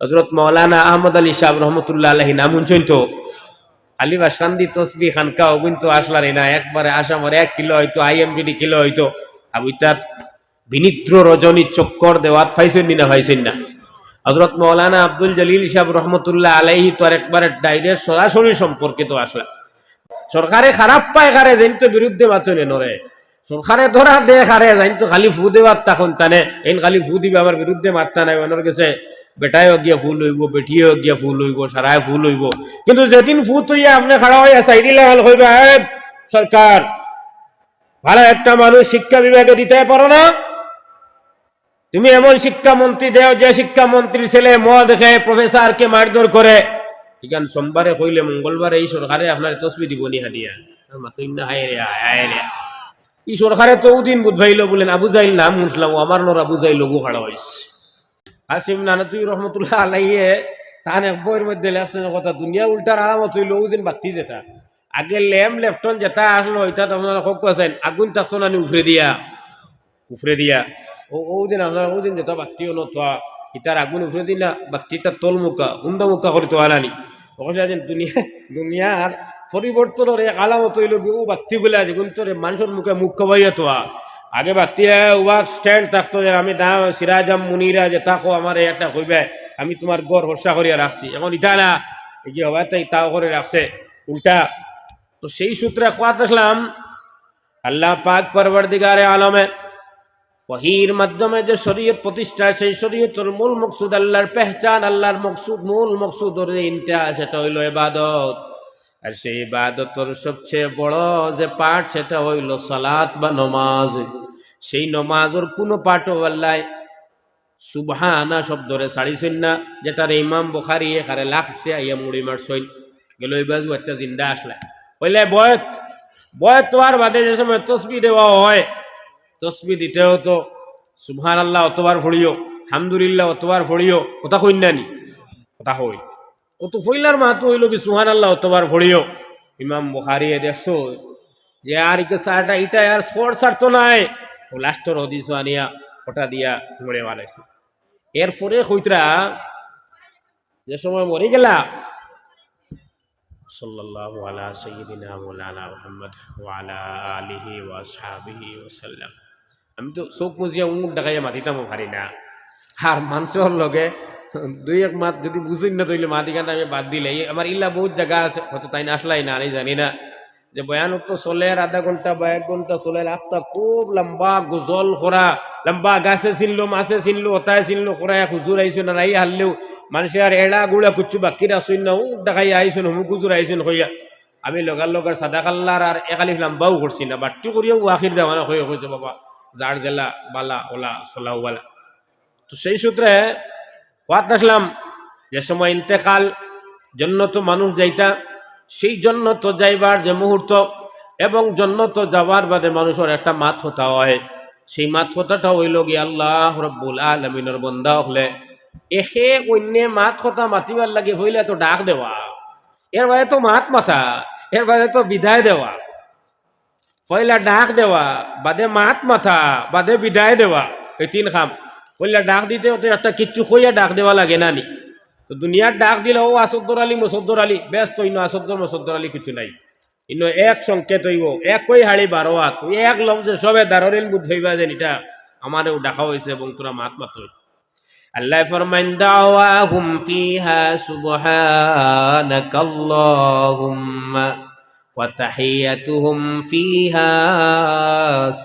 হজরত মৌলানা আহমদ আলী সাহ রহমতুল্লাহ আলহী নাম শুনছেন তো আলী বাসান্দি তসবি খানকা অগুন তো আসলারে না, একবারে আসামর এক কিলো হয়তো, আইএমডিডি কিলো হয়তো। আবু তার বিনিদ্র রজনী চক্কর দেওয়াত ফাইছেন না ফাইছেন না হজরত মৌলানা আব্দুল জলিল সাহেব রহমতুল্লাহ আলাইহি তো আর একবারে ডাইরেক্ট সরাসরি সম্পর্কিত আসলা। সরকারে খারাপ পায় খারে যেন তো বিরুদ্ধে মাচনে নরে সরকারে ধরা দে খারে যেন তো খালি ফু দেওয়ার তখন তানে এন খালি ফু দিবে, আমার বিরুদ্ধে মারতা নাই ওনার কাছে বেটায় গিয়া ফুল হইব বেটিয়ে গিয়া ফুল হইব সারায় ফুল হইব। কিন্তু যেদিন ফু তুইয়া আপনি খাড়া হইয়া সাইডি লেভেল হইবা "এ, সরকার ভালো একটা মানুষ শিক্ষা বিভাগে দিতে পারো না? তুমি এমন শিক্ষামন্ত্রী দেও যে শিক্ষামন্ত্রীর ছেলে মদ খেয়ে প্রফেসরকে মারধর করে। এখান সোমবারে কইলে মঙ্গলবারে এই সরকারে আপনার তসবি দিব নি হাদিয়া মাতুই না রে হায় রে ই সরকারে তো উদিন বুঝাইল বলেন আবু জাইল নাম শুনলাম আমার নর আবু জাইল খাড়া হয়েছে আসিম নানাতুই রহমতুল্লাহ আলাইয়ে তান এক বইয়ের মধ্যে লেখছেন কথা, দুনিয়া উল্টার আরামত হইল ওদিন বাতি যেটা। আগে লেম লেফটন যেটা আসলো, ওইটা আপনারা কক আছেন আগুন থাকতো না উফরে দিয়া উফরে দিয়া। ও ওদিন আপনার ওদিন যেটা বাতি হলো তো, ইটার আগুন উফরে না, বাতিটা তল মুখা হুন্দা মুখা করে তো আলানি আছেন দুনিয়া, দুনিয়ার পরিবর্তনের এক আলামত হইল কি ও বাতি বলে আছে কিন্তু রে মানুষের মুখে মুখ কবাইয়া তো আগে বাতি উয়ার স্ট্যান্ড থাকতো যে আমি দা সিরাজাম মুনিরা যে থাকো, আমার একটা কইবে, আমি তোমার গড় হর্ষা করিয়া রাখছি। এখন না, এই যে তাই তাও করে রাখছে, উল্টা। তো সেই সূত্রে খোয়াত আসলাম, আল্লাহ পাক পরবর্দিগারে আলমে ওহির মাধ্যমে যে শরীয়ত প্রতিষ্ঠা, সেই শরীয়তের মূল মকসুদ আল্লাহর পেহচান, আল্লাহর মকসুদ, মূল মকসুদ ওর যে ইনটা সেটা হইল এবাদত আর সেই ইবাদতর সবচেয়ে বড় যে পাঠ, সেটা হইল সালাত বা নমাজ। সেই নমাজের কোনো পাঠও আল্লাহ সুবহানা শব্দরে ছাড়িছেন না, যেটার ইমাম বুখারি এখানে লাগছে আইয়া মুড়ি মারছইন গেল এই বাজু বাচ্চা জিন্দা আসলে। বললে বয়ত বয়ত তোয়ার বাদে যে সময় তসবি দেওয়া হয়, তসবি দিতেও তো সুবহান আল্লাহ অতবার ফড়িও হামদুলিল্লাহ অতবার ফড়িও কথা কইন নানি কথা হই ও তো ফইলার মাহাতো হইল কি সুহান আল্লাহ অতবার ফড়িও। ইমাম বুখারি দেখছ? যে আর ইকে সারটা ইটা আর স্পোর্টস আর তো নাই। ও লাস্টর হদিস আনিয়া, ওটা দিয়া মরে মারাইছে। এরপরে কইতরা, যে সময় মরে গেলা সাইয়্যিদিনা মাওলানা মুহাম্মদ ওয়া আলা আলিহি ওয়া আসহাবিহি ওয়া সাল্লাম। আমি তো চোখ মুজিয়া উমুক ডাকাইয়া মাতিতাম ভারি না। আর মানুষের লগে দুই এক মাত যদি বুঝুন না তৈলে গান আমি বাদ দিলে। আমার ইল্লা বহুত জায়গা আছে, হয়তো তাই না আসলাই না, আমি জানি না। যে বয়ান তো চলে, আধা ঘণ্টা বা এক ঘণ্টা চলে, রাস্তা খুব লম্বা, গজল খরা লম্বা গাছে চিনলো, মাছে চিনলো, ওতায় চিনলো খরা হুজুর আইসো না, নাই হারলেও মানুষে আর এড়া গুড়া কুচ্ছু বাকির আসুন না উক দেখাই আইসুন হুমুক হুজুর আইসুন হইয়া আমি লগার লগার সাদা কাল্লার আর একালিফ লম্বাও করছি না, বাট্টি করিয়াও আখির দেওয়ানা হয়ে হয়েছে বাবা জার জেলা, বালা, ওলা সোলাও বালা। তো সেই সূত্রে হওয়াত আসলাম, যে সময় ইন্তেকাল, জন্নত মানুষ যাইতা, সেই জন্নত যাইবার যে মুহূর্ত এবং জন্নত যাওয়ার বাদে মানুষের একটা মাত হতা হয়। সেই মাত হতাটা হইল গিয়ে আল্লাহ রব্বুল আলমিনের বন্দা হলে। এসে অন্য মাত কথা মাতিবার লাগে হইলে তো ডাক দেওয়া। এর বাদে তো মাত মাথা এর বাদে তো বিদায় দেওয়া। পয়লা ডাক দেওয়া, বাদে মাত মাথা বাদে বিদায় দেওয়া। এই তিন খাম। বললে ডাক দিতে তো একটা কিচ্ছু হইয়া ডাক দেওয়া লাগে না নি। তো দুনিয়ার ডাক দিলে, ও আসদ্দর আলী, মুসদ্দর আলী, ব্যস্ত, ইনো আসদ্দর, মুসদ্দর আলী কিছু নাই। ইনো এক সংকেত হইব এক একই হাড়ি বারো হাত এক লফজে সবে দাররেন বুধ হইবা যেন এটা আমারও ডাকা হয়েছে এবং তোরা মাত মাত্র আল্লাহ ফরমাইন, দাওয়াহুম ফিহা সুবহানাকাল্লাহুম্মা ওয়া তাহিয়াতুহুম ফিহা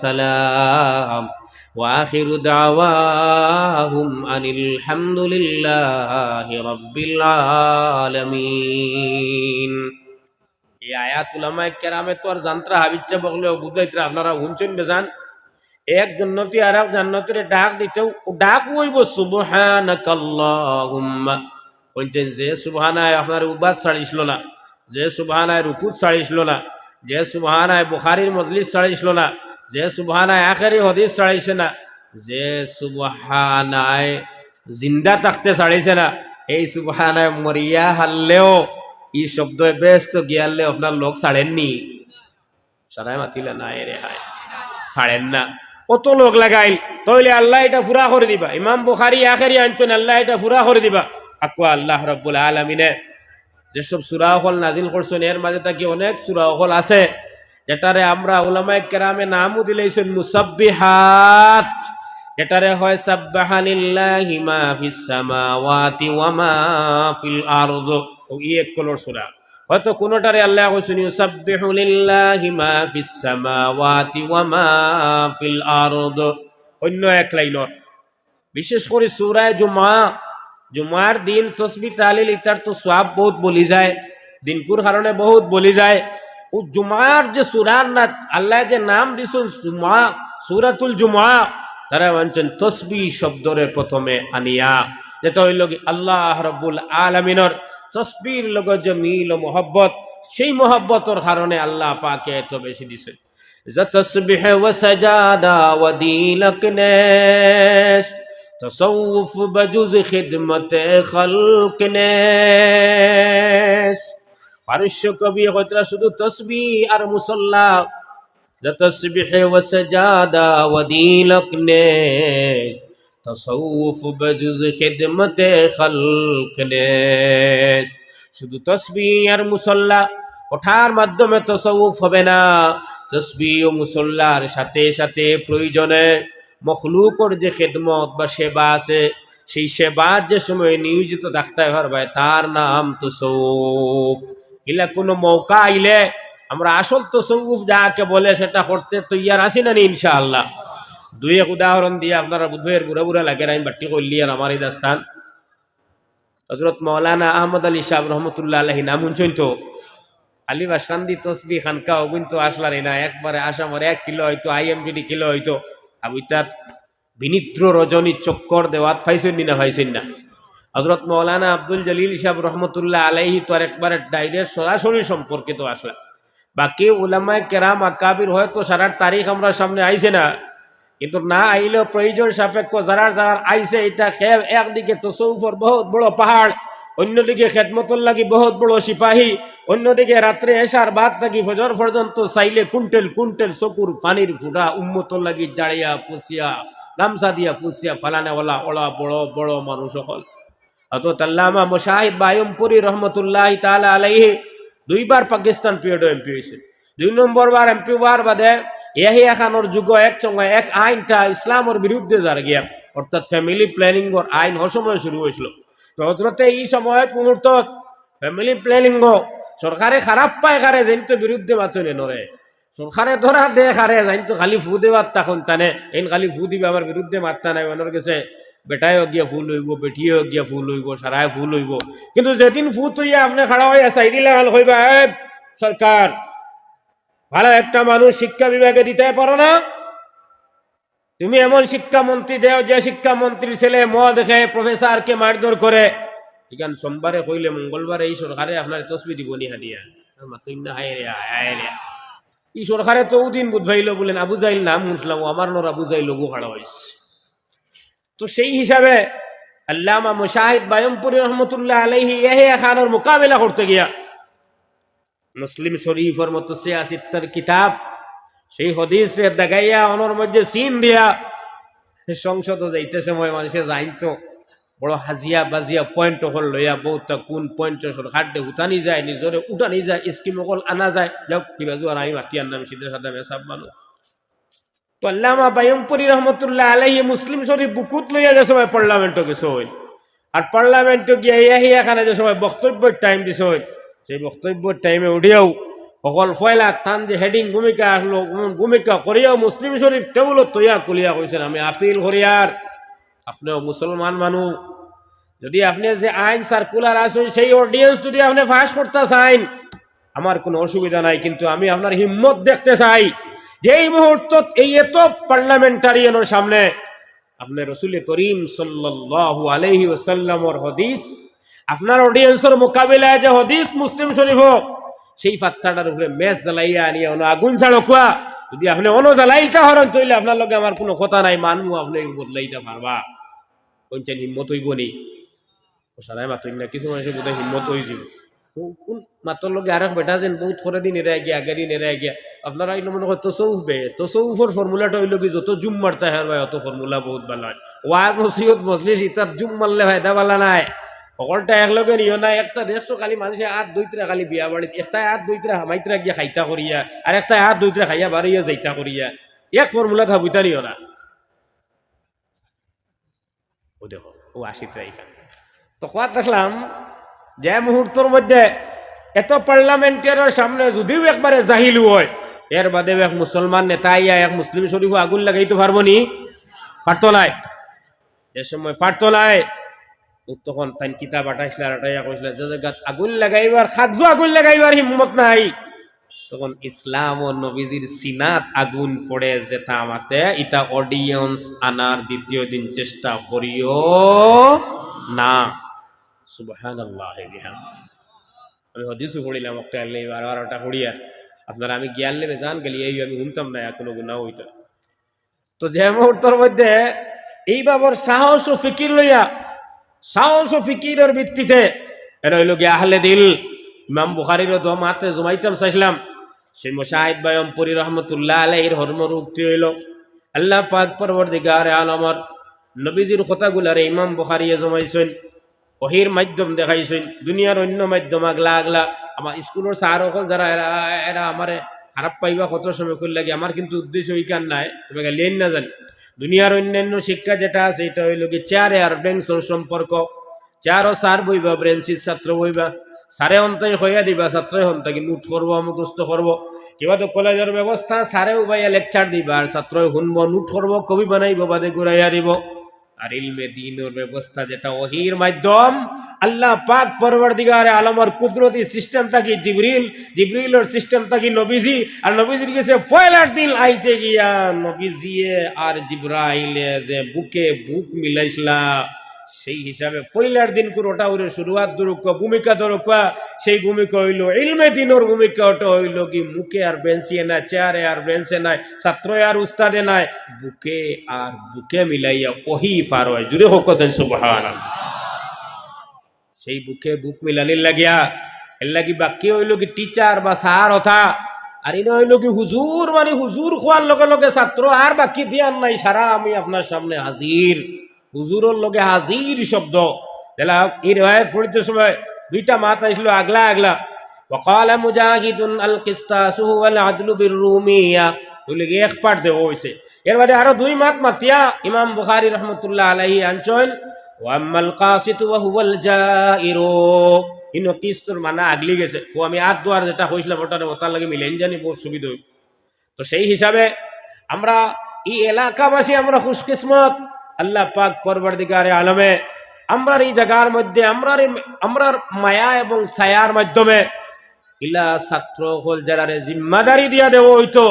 সালাম। واخر دعواهم ان الحمد لله رب العالمين এই আয়াত উলামায়ে কেরামে তো আর জানত্রা হাবিচ্ছা বগলে বুঝাইত্রা আপনারা শুনছেন বেজান এক জন্নতি আর এক জান্নাতের ডাক দিতেও ও ডাক হইব সুবহানাকাল্লাহুম্মা বলছেন যে সুবহানায় আপনার উবাদ ছাড়িছিল না যে সুবহানায় রুকুত ছাড়িছিল না যে সুবহানায় বুখারির মজলিস ছাড়িছিল না যে সুবহানায় আখেরি হদিস ছাড়িছে না, যে সুবহানায় জিন্দা থাকতে ছাড়িছে না, এই সুবহানায় মরিয়া হারলেও ই শব্দ ব্যস্ত গিয়ালে আপনার লোক ছাড়েননি সারাই মাতিলে না, এ রে হায়। ছাড়েন না। কত লোক লাগাইল তইলে আল্লাহ এটা ফুরা করে দিবা। ইমাম বুখারি আখেরি আনছেন, আল্লাহ এটা ফুরা করে দিবা। আকওয়া আল্লাহ রব্বুল আলমিনে। যেসব সুরাহল নাজিল করছেন, এর মাঝে তাকি অনেক সুরাহল আছে। যেটারে আমরা ওলামায় কেরামে নামও দিলেছেন মুসাব্বিহাত। যেটারে হয়, সাব্বাহানিল্লাহি মা ফিস সামাওয়াতি ওয়া মা ফিল আরদ। এক কলর সূরা। হয়তো কোনটারে আল্লাহ কইছেন ইউসাব্বিহু লিল্লাহি মা ফিস সামাওয়াতি ওয়া মা ফিল আরদ। অন্য এক লাইনত বিশেষ করে সূরায়ে জুমা জুমার দিন তসবি তালিল ইতার তো সওয়াব বহুত বলি যায়। দিনকুর কারণে বহুত বলি যায়। ও জুমার যে সুরার না আল্লাহ যে নাম দিছেন জুমা সুরাতুল জুমা তারা মানছেন তসবি শব্দরে প্রথমে আনিয়া যেটা হইল কি আল্লাহ রব্বুল আলমিনর তসবির লগত যে মিল ও মোহব্বত সেই মোহব্বতর কারণে আল্লাহ পাকে এত বেশি দিছে যে তসবিহ ও সাজাদা ও দিলক নেস تصوف بجز خدمت خلق নেস পারস্য কবি কতরা শুধু তসবি আর মুসল্লা। তসবিহে ও সজাদা ও দিলক নেস তসৌফ বজুজ খিদমতে খলক নেস শুধু তসবি আর মুসল্লা, ওঠার মাধ্যমে তসৌফ হবে না। তসবি ও মুসল্লার সাথে সাথে প্রয়োজনে মখলুকর যে খেদমত বা সেবা আছে, সেই সেবার যে সময় নিয়োজিত থাকতে পারবে তার নাম তো সৌফ ইলা কোনো মৌকা আইলে আমরা আসল তো সৌফ যাকে বলে সেটা করতে তৈয়ার আছি না নি, ইনশাআল্লাহ। দুই এক উদাহরণ দিয়ে আপনারা বুধের বুড়া বুড়া লাগে আমি বাট্টি করলি আর আমার এই দাস্তান। হজরত মৌলানা আহমদ আলী সাহেব রহমতুল্লাহ আলহী নাম শুনছেন তো আলী বাসান্দি তসবি খানকা অগুন তো আসলার না একবারে আসামর এক কিলো হয়তো, আইএমডিডি কিলো হয়তো। আবু তার বিনিদ্র রজনী চক্কর দেওয়াত ফাইছেন না ফাইছেন না। হজরত মৌলানা আব্দুল জলিল সাহেব রহমতুল্লাহ আলাইহি তো একবারে ডাইরেক্ট সরাসরি সম্পর্কিত আসলা বাকি উলামায় কেরাম আকাবির হয়তো সারার তারিখ আমরা সামনে আইছে না। কিন্তু না আইলেও প্রয়োজন সাপেক্ষ যারা যারা আইছে, এটা খেব একদিকে তো সৌফর বহুত বড় পাহাড়, অন্যদিকে খেদমতর লাগি বহুত বড় সিপাহী, অন্যদিকে রাত্রে এসার বাদ থাকি ফজর পর্যন্ত চাইলে কুন্টেল কুন্টেল চকুর পানির ফুটা উম্মতর লাগি জাড়িয়া পুষিয়া গামছা দিয়া ফুসিয়া ফালানেওয়ালা ওলা বড় বড় মানুষ সকল অত তাল্লামা মুশাহিদ বায়ুমপুরি রহমতুল্লাহ তালা আলাইহি দুইবার পাকিস্তান পিরিয়ড এমপি হয়েছে দুই নম্বর বার এমপি হওয়ার বাদে ইয়াহিয়া খানোর যুগ এক সঙ্গে এক আইনটা ইসলামের বিরুদ্ধে যার গিয়া, অর্থাৎ ফ্যামিলি প্ল্যানিং আইন অসময় শুরু হয়েছিল। তো হজরতে এই সময় মুহূর্ত ফ্যামিলি প্ল্যানিং সরকারে খারাপ পায় খারে যেন বিরুদ্ধে মাতনে নরে সরকারে ধরা দে জানি তো খালি ফু দেওয়ার তখন তানে এন খালি ফু দিবে আমার বিরুদ্ধে মারতা নাই মনের গেছে বেটায়ও গিয়া ফুল হইব বেটিয়েও গিয়া ফুল হইব, সারায় ফুল হইব। কিন্তু যেদিন ফু তুইয়া আপনি খাড়া চাই দিলে হাল হইবা সরকার, ভালো একটা মানুষ শিক্ষা বিভাগে দিতে পারো না? তুমি এমন শিক্ষামন্ত্রী দেও, যে শিক্ষামন্ত্রীর ছেলে মদ খেয়ে প্রফেসরকে মারধর করে। এখান সোমবারে কইলে মঙ্গলবারে এই সরকারে আপনার তসবি দিব নি হাদিয়া মাতুই না হায় রে হায় রে। ই সরকারে তো দিন বুঝাইল বলেন, আবু জাইল নাম শুনলাম আমার নর আবু জাইল খাড়া হয়েছে তো সেই হিসাবে আল্লামা মুশাহিদ বায়মপুরি রহমতুল্লাহ আলাইহি এহে খানোর মোকাবেলা করতে গিয়া মুসলিম শরীফের মতো সে আসিত্তার কিতাব, সেই হদিস রে দেখাইয়া অনর মধ্যে সিন দিয়া সংসদ যাইতে সময় মানুষে যাইতো বড় হাজিয়া বাজিয়া পয়েন্ট অকল লইয়া বহুতটা কোন পয়েন্ট দে উঠানি যায়, নিজরে উঠানি যায় স্কিম অকল আনা যায়। যাওক কিবা যোৱাৰ আমি মাতি আনাম সিদ্ধে সাদা মেসাব মানুষ তো আল্লামা বায়ুমপুরি রহমতুল্লাহ আলাইহি মুসলিম শরীফ বুকুত লইয়া যে সময় পার্লামেন্টও গেছে হইল। আর পার্লামেন্টও গিয়া ইয়া হিয়া খানে যে সময় বক্তব্যের টাইম দিছে হইল। সেই বক্তব্যের টাইমে উঠিয়াও অকল ফয়লা তান যে হেডিং ভূমিকা আসলো ভূমিকা করিয়াও মুসলিম শরীফ টেবুলত তৈয়া কুলিয়া কইছেন, আমি আপিল করিয়ার আপনিও মুসলমান মানুষ যদি আপনি যে আইন সার্কুলার আসুন, সেই অডিয়েন্স যদি আপনি ফাঁস করতে চাইন, আমার কোনো অসুবিধা নাই, কিন্তু আমি আপনার হিম্মত দেখতে চাই। যে এই মুহূর্ত এই এত পার্লামেন্টারিয়ানের সামনে আপনি রসুল করিম সাল্লাল্লাহু আলাইহি ওয়াসাল্লামর হদিস, আপনার অডিয়েন্সের মোকাবিলায় যে হদিস মুসলিম শরীফ হোক, সেই ফাত্তাটার উপরে মেস জ্বালাইয়া আনিয়া অন আগুন ছাড়ো যদি আপনি অন জ্বালাইতে হরেন তৈলে আপনার লগে আমার কোনো কথা নাই মানবো আপনি বদলাইতে পারবা। কোনছেন হিম্মত হইব নি? সারাই মাতই না কিছু মানুষের বোধহয় হিম্মত হয়ে যাব কোন মাতর লগে আর বেটা যেন বহুত করে দিন এরা গিয়া আগে দিন এরা গিয়া আপনারা এই মনে হয় তসৌফ বে তসৌফর ফর্মুলাটা হইল কি যত জুম মারতে হয় ভাই অত ফর্মুলা বহুত ভালো হয় ওয়াজ মসিহত মজলিস ইতার জুম মারলে ফায়দা ভালো নাই সকলটা একলগে নিও না একটা দেখছ খালি মানুষে হাত দুইতরা খালি বিয়া বাড়িতে একটা হাত দুইতরা হামাইতরা গিয়া খাইতা করিয়া আর একটা হাত দুইতরা খাইয়া বাড়িয়া যাইতা করিয়া এক ফর্মুলা থাকুইতা নিও না ও দেখো ও আশিতরা এখানে তো কোয়া দেখলাম যে মুহূর্তের মধ্যে এত পার্লামেন্টের সামনে যদিও একবারে জাহিলু হয়, এর বাদে এক মুসলমান আইয়া এক মুসলিম শরীফ আগুন লাগাইতে পারব নি? পারতো নাই। যে সময় পারতো নাই। তখন তাই কিতাব আটাইছিল আটাইয়া জায়গাত আগুন লাগাইবার খাকজো আগুন লাগাইবার হিম্মত নাই। তখন ইসলাম ও নবীজির সিনাত আগুন পড়ে যেটা আমাতে ইটা অডিয়েন্স আনার দ্বিতীয় দিন চেষ্টা করিও না। আমি হদিসও পড়িলাম একটা আল্লাহ বারো বারোটা পড়িয়া আপনারা আমি জ্ঞান লেবে জান গেলি, এই আমি শুনতাম না, কোনো গুণা হইতো। তো যে মুহূর্তের মধ্যে এই বাবর সাহস ও ফিকির লইয়া, সাহস ও ফিকিরের ভিত্তিতে এটা হইল গিয়ে আহলে দিল। ইমাম বুখারিরও দম হাতে জমাইতাম চাইছিলাম সেই মোশাহিদ বায়ম পরি রহমতুল্লাহ আলাইহির হরমর উক্তি হইল আল্লাহ পাক পরবর্তীকার আলমর নবীজির কথাগুলারে ইমাম বুখারিয়ে জমাইছেন। ওহির মাধ্যম দেখাইছেন। দুনিয়ার অন্য মাধ্যম আগলা আগলা আমার স্কুলের স্যার সকল যারা এরা এরা আমারে খারাপ পাইবা কত সময় করলে লাগে আমার কিন্তু উদ্দেশ্য ওইখান নাই। তবে লেন না জানি দুনিয়ার অন্যান্য শিক্ষা যেটা আছে, এটা হইল কি চেয়ারে আর ব্যাংসর সম্পর্ক চেয়ারও স্যার বইবা ব্রেঞ্চির ছাত্র বইবা সারে অন্তই হইয়া দিবা ছাত্র হন্তাকে নোট করব মুখস্থ করব কিবা তো কলেজের ব্যবস্থা সারে উবাইয়া লেকচার দিবা আর ছাত্র শুনব নোট করব কবি বানাইব, বাদে ঘুরাইয়া দিব আর ইলমে দিনের ব্যবস্থা যেটা ওহির মাধ্যম আল্লাহ পাক পরবর্তীকারে আলমর কুদরতি সিস্টেম থাকি জিবরিল, জিবরিলের সিস্টেম থাকি নবীজি, আর নবীজির কাছে ফয়লার দিন আইতে গিয়া নবীজিয়ে আর জিব্রাইলে যে বুকে বুক মিলাইছিলা। সেই হিসাবে ফয়লার দিন ওটা ওরে শুরুয়াত দরুক ভূমিকা দরুক সেই ভূমিকা হইল, ইলমে দিনের ভূমিকা ওটা হইল কি মুখে আর বেঞ্চিয়ে নাই, চেয়ারে আর বেঞ্চে নাই ছাত্র আর উস্তাদে নাই, বুকে আর বুকে মিলাইয়া ওহি পার হয়। জুড়ে হোক সুবহান সেই বুকে বুক মিলানির লাগিয়া, এর লাগি বাকি হইল কি টিচার বা স্যার অথা আর ইনো হইল কি হুজুর মানে হুজুর খোয়ার লগে লগে ছাত্র আর বাকি দিয়ার নাই, সারা আমি আপনার সামনে হাজির। হুজুরের লগে হাজির শব্দ দেলা এই রেওয়ায়ত পড়িতে সময় দুইটা মাত আসলো আগলা আগলা وقال مجاهد القسطاس هو العدل بالرومية বলে গিয়ে এক পাঠ দেওয়া হয়েছে এর বাদে আরো দুই মাত মাতিয়া ইমাম বুখারি রহমতুল্লাহ আলাইহি আনছেন ওয়াম্মাল কাসিত ওয়া হুয়াল জাইরু ইনো কিস্তুর মানা আগলি গেছে ও আমি আট দুয়ার যেটা হয়েছিলাম ওটারে ওটার লাগে মিলেন জানি বহু সুবিধা হইব। তো সেই হিসাবে আমরা এই এলাকাবাসী আমরা খুশকিসমত আল্লাহ পাক পরবর্তীকারে আলমে, আমরার এই জায়গার মধ্যে, আমরার আমরার মায়া এবং ছায়ার মাধ্যমে ইলা ছাত্র হল যারা জিম্মাদারি দিয়া দেব হইতো।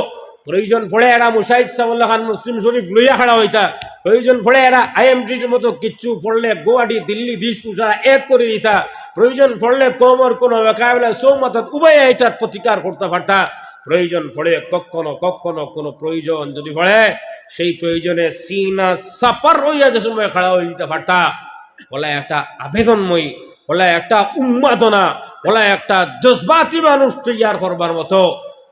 প্রয়োজন পড়ে এরা মুসাইদ সাবুল্লাহ খান মুসলিম শরীফ লইয়া খাড়া হইতা। প্রয়োজন পড়ে এরা আইএমটির মতো কিচ্ছু পড়লে গুয়াহাটি, দিল্লি দিশপুর যারা এক করে দিতা। প্রয়োজন পড়লে কমর কোনো বেকাবলা সৌমতত উভয় এটার প্রতিকার করতে পারতা। প্রয়োজন পড়ে, কখনো কখনো কোনো প্রয়োজন যদি পড়ে, সেই প্রয়োজনে সিনা সাপার রইয়া যে সময় খাড়া হয়ে দিতে পারতা। বলে একটা আবেদনময়ী বলে একটা উন্মাদনা, বলে একটা জজবাতি মানুষ তৈয়ার করবার মতো।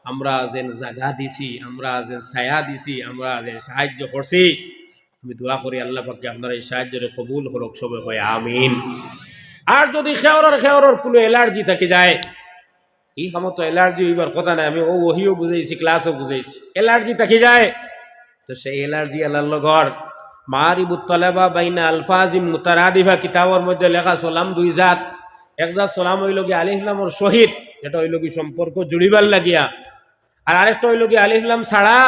আমরা যেন জাগা দিছি, আমরা যেন ছায়া দিছি, আমরা যেন সাহায্য করছি। আমি দোয়া করি আল্লাহ পাকে আপনার এই সাহায্যের কবুল হরক সবে হয় আমিন। আর যদি খেওরের খেওরের কোনো এলার্জি থাকি যায় এই সমস্ত এলার্জি হইবার কথা নাই আমি ও ওহিও বুঝাইছি ক্লাসও বুঝাইছি এলার্জি থাকি যায় তো সেই এলার্জি আল্লাহ ঘর মারিবুত তলেবা বাইনা আলফাজিম মুতারাদিফা কিতাবের মধ্যে লেখা সালাম দুই জাত এক জাত সালাম হইল কি আলিফলামর শহীদ এটা হইল কি সম্পর্ক জুড়িবার লাগিয়া আর আরেকটা হইল কি আলিফলাম ছাড়া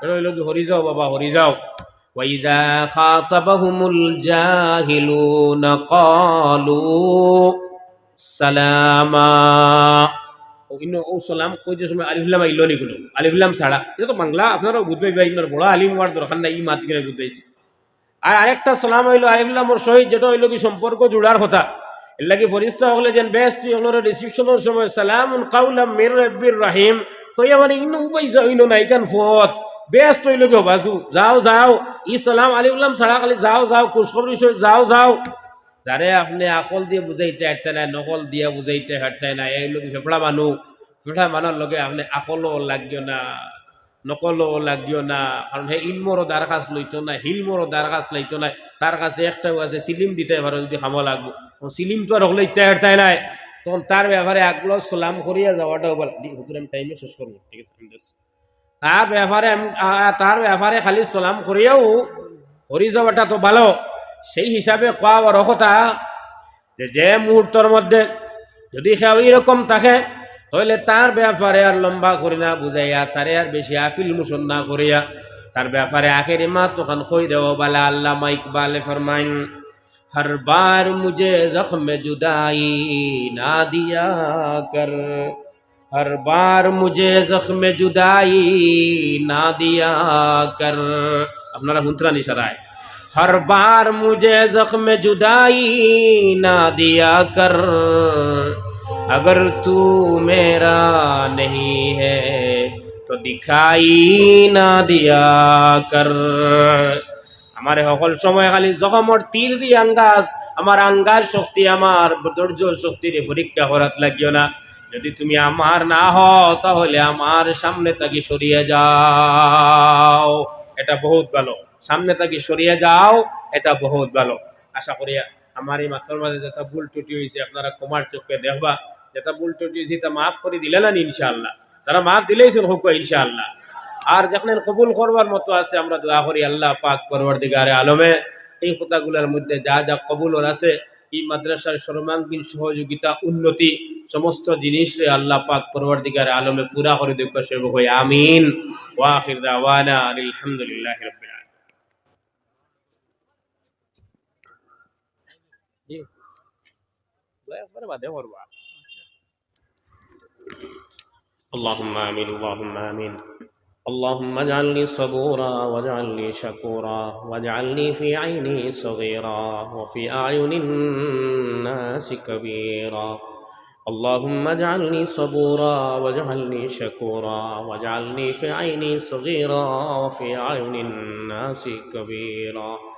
এটা হইল কি হরি যাও বাবা হরি যাও وإذا خاطبهم الجاهلون قالوا سلاما ইনো ও সালাম কই যে সময় আলিফলাম আইলো নি গুলো। আলিফলাম ছাড়া এটা তো বাংলা আপনারা বুঝবে ভাই ইনার বড় আলিম হওয়ার দরকার নাই ই মাত কিনে বুঝতেছি আর আরেকটা সালাম হইল আলিফলামর সহিত, যেটা হইল কি সম্পর্ক জোড়ার কথা। এর লাগি ফরিস্তা হলে যেন বেস্ট হলোর রিসিপশনের সময় সালাম কাউলাম মির রব্বির রাহিম। কই মানে ইনো উবাই যাও ইনো নাইকান ফত হইল কি বাজু যাও যাও ই সালাম আলিফলাম ছাড়া খালি, যাও যাও খুশখবরি যাও যাও। যারে আপনি আকল দিয়ে বুঝাইতে হাঁটতে নাই, নকল দিয়ে বুঝাইতে হাঁটতে নাই, এই লোক ফেফড়া মানুষ ফেফড়া মানুষ লগে আপনি আকলও লাগিও না নকলও লাগিও না। কারণ হে ইলমরও দারখাস্ত লইতো না হিলমরও দারখাস্ত লইতো না তার কাছে একটাও আছে সিলিম দিতে পারো যদি খামো লাগবো। সিলিম তো আর হলে ইত্যার তাই নাই। তখন তার ব্যাপারে আগ্রহ সালাম করিয়া যাওয়াটাও বলা হুকুর টাইমে শেষ করব ঠিক আছে তার ব্যাপারে তার ব্যাপারে খালি সালাম করিয়াও হরি যাওয়াটা তো ভালো সেই হিসাবে কোয়া বড় কথা যে যে মুহূর্তর মধ্যে যদি সেও এরকম থাকে তাহলে তার ব্যাপারে আর লম্বা করি না বুঝাইয়া তারে আর বেশি আফিল মুসন না করিয়া তার ব্যাপারে আখের মা তখন কই দেও বালা আল্লাহ ইকবালে ফরমাইন हर बार मुझे जख्म जुदाई ना दिया कर हर बार मुझे जख्म जुदाई ना दिया कर আপনারা হুন্তরা নিশারায় ہر بار مجھے زخم جدائی نہ دیا کر اگر تو میرا نہیں ہے تو دکھائی نہ دیا کر আমার সকল সময় খালি জখমর তীর দিয়ে আঙ্গাজ আমার আঙ্গাজ শক্তি আমার ধৈর্য শক্তির পরীক্ষা করাত লাগিও না যদি তুমি আমার না হও তাহলে আমার সামনে তাকে সরিয়ে যাও এটা বহুত ভালো। সামনে থাকি সরিয়ে যাও, এটা বহুত ভালো। আশা করি আমার এই মাত্র মাঝে যেটা ভুল টুটি হয়েছে, আপনারা কুমার চোখে দেখবা, যেটা ভুল টুটি হয়েছে তা মাফ করে দিলে না ইনশাআল্লাহ। তারা মাফ দিলেই হোক ইনশাআল্লাহ। আর যখন কবুল করবার মতো আছে, আমরা দোয়া করি আল্লাহ পাক পরবর্তীকারে আলমে এই কথাগুলোর মধ্যে যা যা কবুলর আছে এই মাদ্রাসার সর্বাঙ্গীন সহযোগিতা উন্নতি সমস্ত জিনিস রে আল্লাহ পাক পরবর্তীকারে আলমে পুরা করে দুঃখ সেবক হই আমিন ওয়াখির দাওয়ানা আলহামদুলিল্লাহ রাব্বিল আলামিন জি একবারে বাদে করবা اللهم آمين اللهم آمين اللهم اجعلني صبورا واجعلني شكورا واجعلني في عيني صغيرا وفي أعين الناس كبيرا. اللهم اجعلني صبورا واجعلني شكورا واجعلني في عيني صغيرا وفي أعين الناس كبيرا.